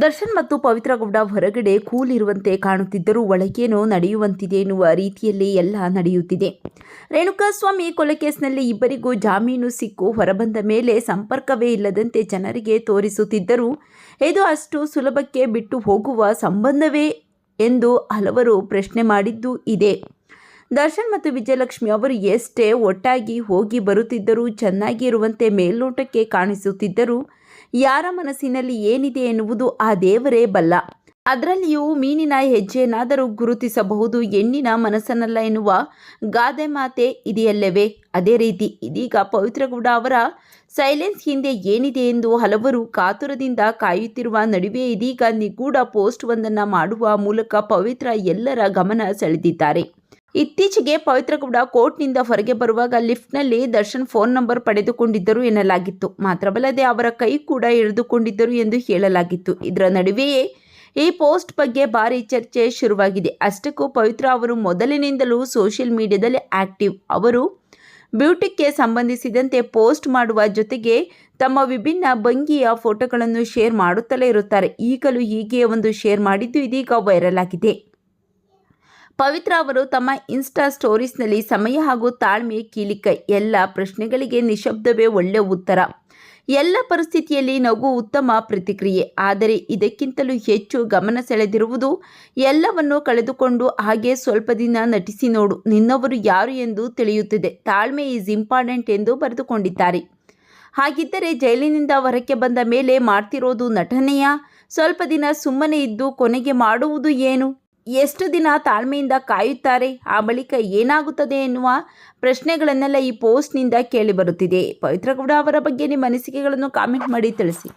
ದರ್ಶನ್ ಮತ್ತು ಪವಿತ್ರ ಗೌಡ ಹೊರಗಡೆ ಕೂಲ್ ಇರುವಂತೆ ಕಾಣುತ್ತಿದ್ದರೂ ಒಳಗೇನೋ ನಡೆಯುವಂತಿದೆ ಎನ್ನುವ ರೀತಿಯಲ್ಲಿ ಎಲ್ಲ ನಡೆಯುತ್ತಿದೆ. ರೇಣುಕಾಸ್ವಾಮಿ ಕೊಲೆ ಕೇಸ್ನಲ್ಲಿ ಇಬ್ಬರಿಗೂ ಜಾಮೀನು ಸಿಕ್ಕು ಹೊರಬಂದ ಮೇಲೆ ಸಂಪರ್ಕವೇ ಇಲ್ಲದಂತೆ ಜನರಿಗೆ ತೋರಿಸುತ್ತಿದ್ದರೂ ಇದು ಅಷ್ಟು ಸುಲಭಕ್ಕೆ ಬಿಟ್ಟು ಹೋಗುವ ಸಂಬಂಧವೇ ಎಂದು ಹಲವರು ಪ್ರಶ್ನೆ ಮಾಡಿದ್ದು ಇದೆ. ದರ್ಶನ್ ಮತ್ತು ವಿಜಯಲಕ್ಷ್ಮಿ ಅವರು ಎಷ್ಟೇ ಒಟ್ಟಾಗಿ ಹೋಗಿ ಬರುತ್ತಿದ್ದರೂ ಚೆನ್ನಾಗಿ ಇರುವಂತೆ ಮೇಲ್ನೋಟಕ್ಕೆ ಕಾಣಿಸುತ್ತಿದ್ದರು. ಯಾರ ಮನಸ್ಸಿನಲ್ಲಿ ಏನಿದೆ ಎನ್ನುವುದು ಆ ದೇವರೇ ಬಲ್ಲ. ಅದರಲ್ಲಿಯೂ ಮೀನಿನ ಹೆಜ್ಜೆಯನ್ನಾದರೂ ಗುರುತಿಸಬಹುದು. ಹೆಣ್ಣಿನ ಮನಸ್ಸನ್ನಲ್ಲ ಎನ್ನುವ ಗಾದೆ ಮಾತೆ ಇದೆಯಲ್ಲವೇ? ಅದೇ ರೀತಿ ಇದೀಗ ಪವಿತ್ರಗೌಡ ಅವರ ಸೈಲೆನ್ಸ್ ಹಿಂದೆ ಏನಿದೆ ಎಂದು ಹಲವರು ಕಾತುರದಿಂದ ಕಾಯುತ್ತಿರುವ ನಡುವೆ ಇದೀಗ ನಿಗೂಢ ಪೋಸ್ಟ್ ಒಂದನ್ನು ಮಾಡುವ ಮೂಲಕ ಪವಿತ್ರ ಎಲ್ಲರ ಗಮನ ಸೆಳೆದಿದ್ದಾರೆ. ಇತ್ತೀಚೆಗೆ ಪವಿತ್ರ ಕೂಡ ಕೋರ್ಟ್ನಿಂದ ಹೊರಗೆ ಬರುವಾಗ ಲಿಫ್ಟ್ನಲ್ಲಿ ದರ್ಶನ್ ಫೋನ್ ನಂಬರ್ ಪಡೆದುಕೊಂಡಿದ್ದರು ಎನ್ನಲಾಗಿತ್ತು. ಮಾತ್ರವಲ್ಲದೆ ಅವರ ಕೈ ಕೂಡ ಎಳೆದುಕೊಂಡಿದ್ದರು ಎಂದು ಹೇಳಲಾಗಿತ್ತು. ಇದರ ನಡುವೆಯೇ ಈ ಪೋಸ್ಟ್ ಬಗ್ಗೆ ಭಾರಿ ಚರ್ಚೆ ಶುರುವಾಗಿದೆ. ಅಷ್ಟಕ್ಕೂ ಪವಿತ್ರ ಅವರು ಮೊದಲಿನಿಂದಲೂ ಸೋಷಿಯಲ್ ಮೀಡಿಯಾದಲ್ಲಿ ಆಕ್ಟಿವ್. ಅವರು ಬ್ಯೂಟಿಗೆ ಸಂಬಂಧಿಸಿದಂತೆ ಪೋಸ್ಟ್ ಮಾಡುವ ಜೊತೆಗೆ ತಮ್ಮ ವಿಭಿನ್ನ ಭಂಗಿಯ ಫೋಟೋಗಳನ್ನು ಶೇರ್ ಮಾಡುತ್ತಲೇ ಇರುತ್ತಾರೆ. ಈಗಲೂ ಹೀಗೆ ಒಂದು ಶೇರ್ ಮಾಡಿದ್ದು ಇದೀಗ ವೈರಲ್ ಆಗಿದೆ. ಪವಿತ್ರ ಅವರು ತಮ್ಮ ಇನ್ಸ್ಟಾ ಸ್ಟೋರೀಸ್ನಲ್ಲಿ ಸಮಯ ಹಾಗೂ ತಾಳ್ಮೆ ಕೀಲಿಕ ಎಲ್ಲ ಪ್ರಶ್ನೆಗಳಿಗೆ ನಿಶಬ್ದವೇ ಒಳ್ಳೆಯ ಉತ್ತರ. ಎಲ್ಲ ಪರಿಸ್ಥಿತಿಯಲ್ಲಿ ನಗು ಉತ್ತಮ ಪ್ರತಿಕ್ರಿಯೆ. ಆದರೆ ಇದಕ್ಕಿಂತಲೂ ಹೆಚ್ಚು ಗಮನ ಸೆಳೆದಿರುವುದು ಎಲ್ಲವನ್ನು ಕಳೆದುಕೊಂಡು ಹಾಗೆ ಸ್ವಲ್ಪ ದಿನ ನಟಿಸಿ ನೋಡು. ನಿನ್ನವರು ಯಾರು ಎಂದು ತಿಳಿಯುತ್ತಿದೆ. ತಾಳ್ಮೆ ಈಸ್ ಇಂಪಾರ್ಟೆಂಟ್ ಎಂದು ಬರೆದುಕೊಂಡಿದ್ದಾರೆ. ಹಾಗಿದ್ದರೆ ಜೈಲಿನಿಂದ ಹೊರಕ್ಕೆ ಬಂದ ಮೇಲೆ ಮಾಡ್ತಿರೋದು ನಟನೆಯ? ಸ್ವಲ್ಪ ದಿನ ಸುಮ್ಮನೆ ಇದ್ದು ಕೊನೆಗೆ ಮಾಡುವುದು ಏನು? ಎಷ್ಟು ದಿನ ತಾಳ್ಮೆಯಿಂದ ಕಾಯುತ್ತಾರೆ? ಆ ಬಳಿಕ ಏನಾಗುತ್ತದೆ ಎನ್ನುವ ಪ್ರಶ್ನೆಗಳನ್ನೆಲ್ಲ ಈ ಪೋಸ್ಟ್ನಿಂದ ಕೇಳಿಬರುತ್ತಿದೆ. ಪವಿತ್ರಗೌಡ ಅವರ ಬಗ್ಗೆ ನಿಮ್ಮ ಅನಿಸಿಕೆಗಳನ್ನು ಕಾಮೆಂಟ್ ಮಾಡಿ ತಿಳಿಸಿ.